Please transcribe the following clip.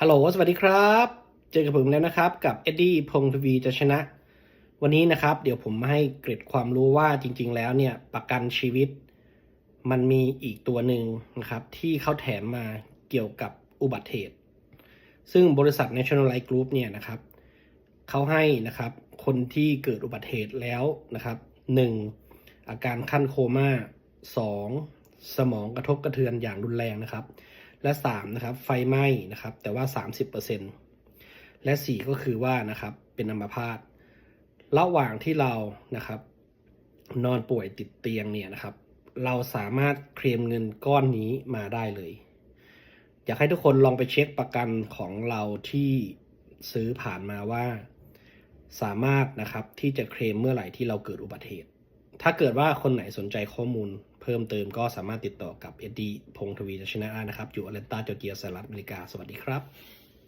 ฮัลโหล สวัสดีครับ เจอกับผมแล้วนะครับ กับเอ็ดดี้พงทวีจะชนะ วันนี้นะครับ เดี๋ยวผมมาให้เกร็ดความรู้ว่าจริง ๆ แล้วเนี่ยประกันชีวิต มันมีอีกตัวหนึ่งนะครับ ที่เขาแถมมาเกี่ยวกับอุบัติเหตุ ซึ่งบริษัท National Life Group เนี่ยนะครับเขาให้นะครับคนที่เกิดอุบัติเหตุแล้วนะครับหนึ่งอาการขั้นโคม่าสองสมองกระทบกระเทือนอย่างรุนแรงนะครับ และสามนะครับไฟไหม้นะครับแต่ว่าสามสิบเปอร์เซ็นและสี่ก็คือว่านะครับเป็นอัมพาตระหว่างที่เรานะครับ นอนป่วยติดเตียงเนี่ยนะครับ เราสามารถเคลมเงินก้อนนี้มาได้เลย อยากให้ทุกคนลองไปเช็คประกันของเราที่ซื้อผ่านมาว่า สามารถนะครับที่จะเคลมเมื่อไหร่ที่เราเกิดอุบัติเหตุ ถ้าเกิดว่าคนไหนสนใจข้อมูล พิ่มเติมก็สามารถติดต่อกับเอ็ดดี้พงทวีชนะนะครับ อยู่อเลนตาจอร์เจียสหรัฐอเมริกา สวัสดีครับ